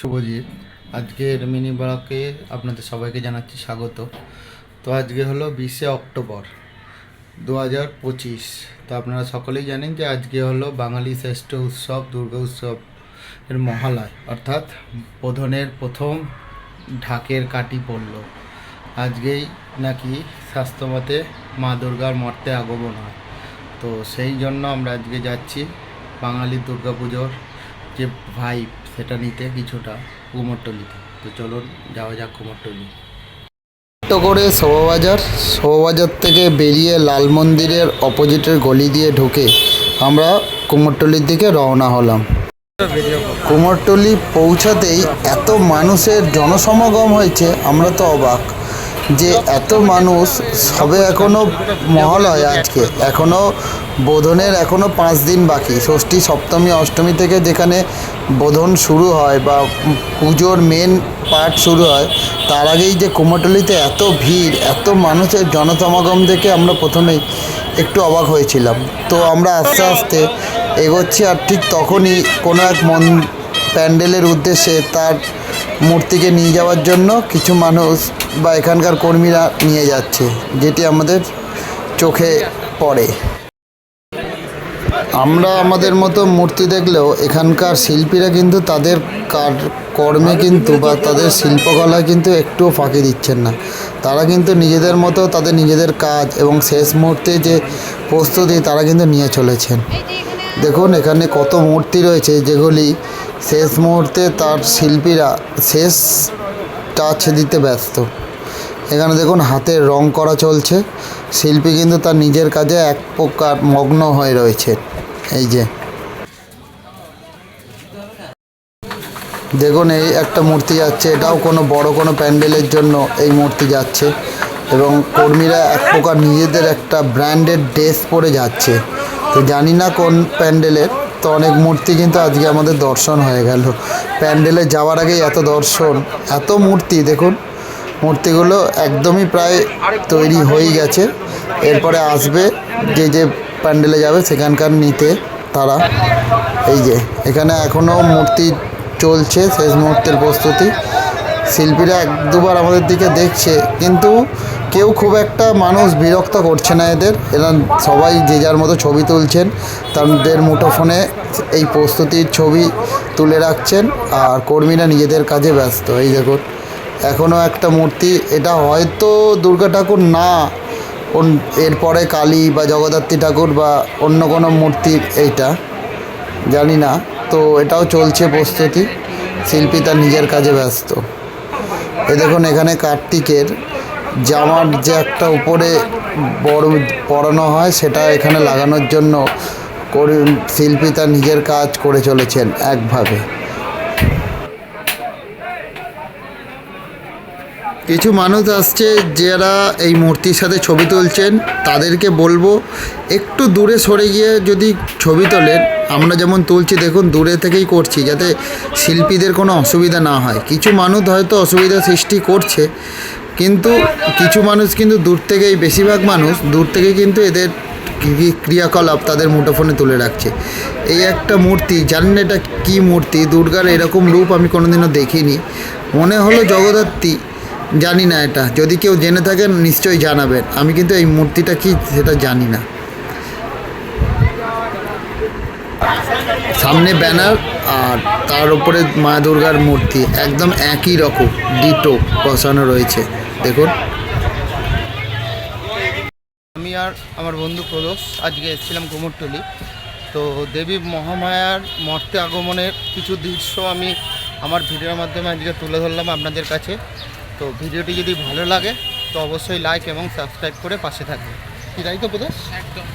শুভজিৎ। আজকের মিনি ব্লকে আপনাদের সবাইকে জানাচ্ছি স্বাগত। তো আজকে হলো বিশে অক্টোবর দু হাজার পঁচিশ। তো আপনারা সকলেই জানেন যে আজকে হলো বাঙালি শ্রেষ্ঠ উৎসব, দুর্গা উৎসব এর মহালয়। অর্থাৎ বোধনের প্রথম ঢাকের কাটি পড়ল। আজকেই নাকি স্বাস্থ্যমতে মা দুর্গার মর্তে আগমন হয়। তো সেই জন্য আমরা আজকে যাচ্ছি বাঙালি দুর্গাপুজোর যে ভাইব সেটা নিতে কিছুটা কুমোরটলিতে তো। চলুন, যাওয়া যাক কুমোরটলি ছোট্ট করে শোভাবাজার শোভাবাজার থেকে বেরিয়ে লাল মন্দিরের অপোজিটের গলি দিয়ে ঢুকে আমরা কুমোরটলির দিকে রওনা হলাম। কুমোরটলি পৌঁছাতেই এত মানুষের জনসমাগম হয়েছে, আমরা তো অবাক। যে এত মানুষ সবে এখনও মহালয় আজকে। এখনও বোধনের এখনও পাঁচ দিন বাকি। ষষ্ঠী, সপ্তমী, অষ্টমী থেকে যেখানে বোধন শুরু হয় বা পুজোর মেন পার্ট শুরু হয়, তার আগেই যে কুমোরটলিতে এত ভিড়, এত মানুষের জনসমাগম দেখে আমরা প্রথমেই একটু অবাক হয়েছিলাম। তো আমরা আস্তে আস্তে এগোচ্ছি আর ঠিক তখনই কোনো এক মন প্যান্ডেলের উদ্দেশ্যে তার মূর্তিকে নিয়ে যাওয়ার জন্য কিছু মানুষ বা এখানকার কর্মীরা নিয়ে যাচ্ছে, যেটি আমাদের চোখে পড়ে। আমরা আমাদের মতো মূর্তি দেখলেও এখানকার শিল্পীরা কিন্তু তাদের কার, কর্মে কিন্তু বা তাদের শিল্পকলা কিন্তু একটুও ফাঁকি দিচ্ছেন না। তারা কিন্তু নিজেদের মতো তাদের নিজেদের কাজ এবং শেষ মুহূর্তে যে প্রস্তুতি তারা কিন্তু নিয়ে চলেছেন। দেখুন, এখানে কত মূর্তি রয়েছে যেগুলি শেষ মুহূর্তে তার শিল্পীরা শেষ টাচ দিতে ব্যস্ত। এখানে দেখুন হাতের রং করা চলছে। শিল্পী কিন্তু তার নিজের কাজে এক প্রকার মগ্ন হয়ে রয়েছে। এই যে। দেখুন এই একটা মূর্তি যাচ্ছে। এটাও কোনো বড় কোনো প্যান্ডেলের জন্য এই মূর্তি যাচ্ছে। এবং কর্মীরা এক প্রকার নিজেদের একটা ব্র্যান্ডেড ড্রেস পরে যাচ্ছে। তো জানি না কোন প্যান্ডেলের। তো অনেক মূর্তি কিন্তু আজকে আমাদের দর্শন হয়ে গেল। প্যান্ডেলে যাওয়ার আগেই এত দর্শন, এত মূর্তি, দেখুন। মূর্তিগুলো একদমই প্রায় তৈরি হয়ে গেছে। এরপরে আসবে যে যে প্যান্ডেলে যাবে সেখানকার নিতে তারা। এই যে, এখানে এখনও মূর্তি চলছে, শেষ মুহূর্তের প্রস্তুতি। শিল্পীরা এক দুবার আমাদের দিকে দেখছে, কিন্তু কেউ খুব একটা মানুষ বিরক্ত করছে না এদের। এরা সবাই যে যার মতো ছবি তুলছেন, তাদের মুঠোফোনে এই প্রস্তুতির ছবি তুলে রাখছেন, আর কর্মীরা নিজেদের কাজে ব্যস্ত। এই দেখুন। এখনও একটা মূর্তি, এটা হয়তো দুর্গা ঠাকুর না। এরপরে কালী বা জগদ্ধাত্রী ঠাকুর বা অন্য কোনো মূর্তির এইটা, জানি না। তো এটাও চলছে প্রস্তুতি, শিল্পী তার নিজের কাজে ব্যস্ত। এ দেখুন এখানে কার্তিকের জামার যে একটা উপরে বড়, পরানো হয়, সেটা এখানে লাগানোর জন্য শিল্পী তার নিজের কাজ করে চলেছেন একভাবে। কিছু মানুষ আসছে যারা এই মূর্তির সাথে ছবি তুলছেন, তাদেরকে বলব একটু দূরে সরে গিয়ে যদি ছবি তোলেন, আমরা যেমন তুলছি দেখুন দূরে থেকেই করছি যাতে শিল্পীদের কোনো অসুবিধা না হয়। কিছু মানুষ হয়তো অসুবিধা সৃষ্টি করছে, কিন্তু কিছু মানুষ কিন্তু দূর থেকেই, বেশিরভাগ মানুষ দূর থেকে কিন্তু এদের ক্রিয়াকলাপ তাদের মুঠোফোনে তুলে রাখছে। এই একটা মূর্তি, জানেন এটা কী মূর্তি? দুর্গার এরকম রূপ আমি কোনোদিনও দেখিনি। মনে হলো জগদ্ধাত্রী জানি না এটা। যদি কেউ জেনে থাকেন নিশ্চয়ই জানাবেন। আমি কিন্তু এই মূর্তিটা কি সেটা জানি না। সামনে ব্যানার আর তার উপরে মা দুর্গার মূর্তি। একদম একই রকম, ডিটো বসানো রয়েছে। দেখুন। আমি আর আমার বন্ধু প্রদোষ আজকে এসেছিলাম কুমোরটলি। তো দেবী মহামায়ার মর্তে আগমনের কিছু দৃশ্য আমি আমার ভিডিওর মাধ্যমে আজকে তুলে ধরলাম আপনাদের কাছে। তো ভিডিওটি যদি ভালো লাগে, তো অবশ্যই লাইক এবং সাবস্ক্রাইব করে পাশে থাকবে। কি তাই তো প্রদেশ? একদম।